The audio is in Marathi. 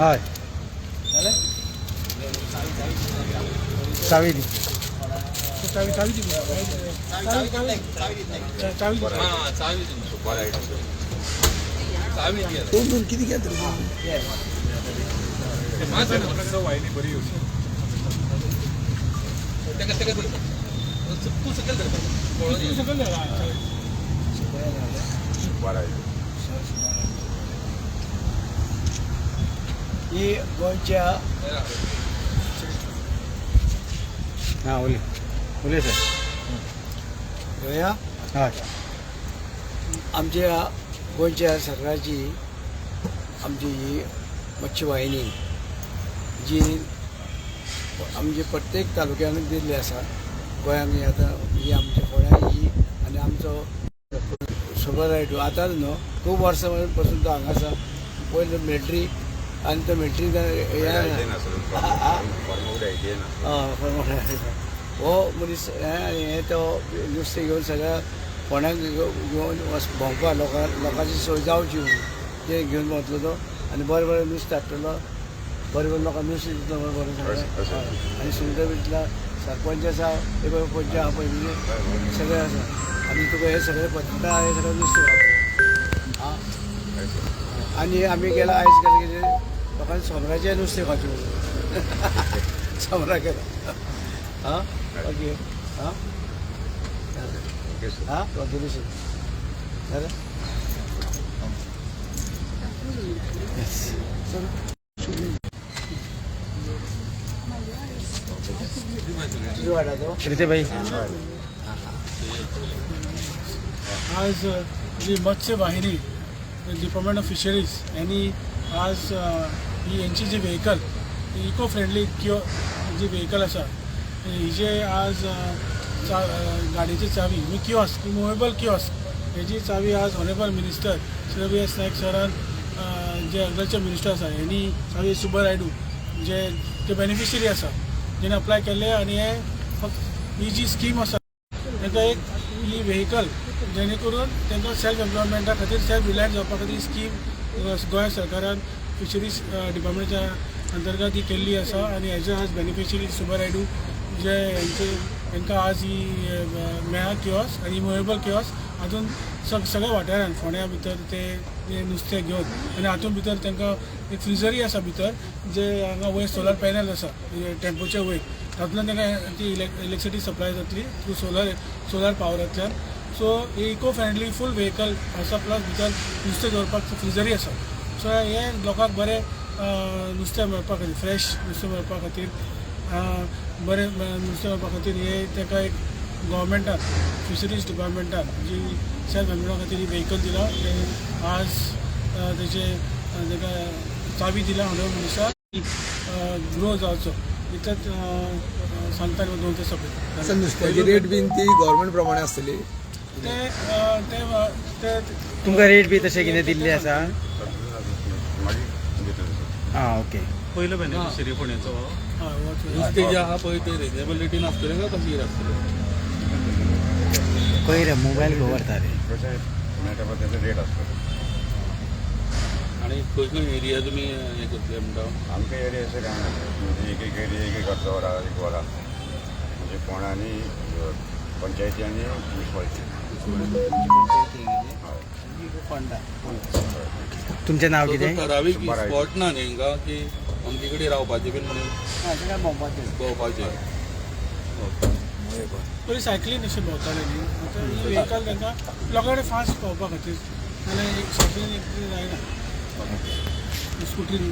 हय. चावी चावी चावी दिली चावी दोन बरी किती घ्या तरी ही गोंयच्या हां उलय उले सर गोंया हय आमच्या गोंयच्या सरकाराची आमची ही मच्छी वाहिनी जी आमचे प्रत्येक तालुक्यान दिल्ली आसा गोंयांत ही आतां ही आमच्या फोंड्या ही आनी आमचो सुपर रायडू. आतांच न्हू खूब वर्सां पासून तो हांगा आसा पयलो मिलिटरी आनी तो मिलिटरी हो मनीस हें हें तो नुस्तें घेवन सगळ्या फोंड्याक घेवन वच भोंवपा लोकां लोकांची सोय जावची म्हणून. तें घेवन वतलो तो. आनी बरें बरें नुस्तें हाडटलो बरें बरें लोकांक नुस्तें दितलो बरें बरें सगळें. आनी सुंदर भितला सरपंच आसा पळय पंच आहा पळय म्हणजे सगळें आसा आनी तुका हे सगळें पत्ता हे सगळें नुस्तें खावपाक. आं आनी आमी गेला आयज गेले कितें लोकांनी सोमराचें नुस्तें खावचें सोमरा गेला. आं ओके. आं आं कंटिन्यूशन जालें भाई आज जी मत्स्य वाहिनी डिपार्टमेंट ऑफ फिशरीज यांनी आज ही यांची जी व्हेकल इको फ्रेंडली किंवा जी व्हेकल आसा हिजे आज चा गाडयेची चावी मी किओस मुवेबल किओस हेची चावी आज honourable minister Shri B S Naik सरान जे अग्रचे मिनिस्टर आसा हेणी सगळे सुबर रायडू जे ते बेनिफिशरी आसा जेणे अप्लाय केल्ले आनी हे फक्त ही जी स्कीम आसा ताका एक ही व्हेकल जेणे करून तांकां सेल्फ एम्प्लॉयमेंटा खातीर सेल्फ रिलायन्स जावपा खातीर ही स्कीम गोंय सरकारान फिशरीज डिपार्टमेंटाच्या अंतर्गत ही केल्ली आसा आनी हेजे आज बेनिफिशरी सुबर रायडू जे हेंचे तांकां आज ही मेळा किओस आनी मुवेबल किओस हातून सग सगळ्या वाठारांत फोंड्या भितर ते नुस्तें घेवन आनी हातूंत भितर तांकां एक फ्रिजरी आसा भितर जे हांगा वयर सोलर पॅनल आसा म्हणजे टॅम्पोचे वयर तातूंतल्यान तांकां ती इलेक्ट्रिसिटी सप्लाय जातली through solar solar पावरांतल्यान so eco friendly full vehicle आसा प्लस भितर नुस्तें दवरपाक फ्रिजरी आसा सो हे लोकांक बरें नुस्तें मेळपा खातीर फ्रेश नुस्तें मेळपा खातीर. बरें नुस्तें मेळपा खातीर हे ताका एक गव्हर्मेंटान फिशरीज डिपार्टमेंटान जी सेल्फ एम्प्लॉय खातीर ही व्हेकल दिला ते आज तेचे ताका चावी दिला ऑनरेबल मिनिस्टर ग्रो जावचो. इतलेंच सांगता दोन ते सगळे नुस्त्याची रेट बीन ती गव्हर्मेंट प्रमाणे आसतली ते अं, ते ते तुमकां रेट बी तशें कितें दिल्ली आसा? आं ओके. पहिलं बेनिफिशरी हय, वच- नुस्तें जे आहा पळय ते रेजनेबिलिटीन आसतलें काय कशी कितें आसतलें पळय रे मोबायल व्हरता रे. आणि खंय खंय एरिया तुमी हें करतले म्हणटा आमच्या एरिया अशें कांय ना एक एक एरिया एक एक अर्द वरां एक वरां म्हणजे आनी पंचायती आनी म्युन्सिपालिटी तुमचें नांव कितें ठरावीक. स्पॉट ना न्ही? हिंगा की अमके कडेन रावपाचें बीन म्हणून भोंवपाचें पयलीं सायकलीन अशें भोंवताले न्ही. आतां ही व्हेकल तांकां लोकां कडेन फास्ट पावपा खातीर. नाल्यार एक सायकलीन एक जायना स्कुटीन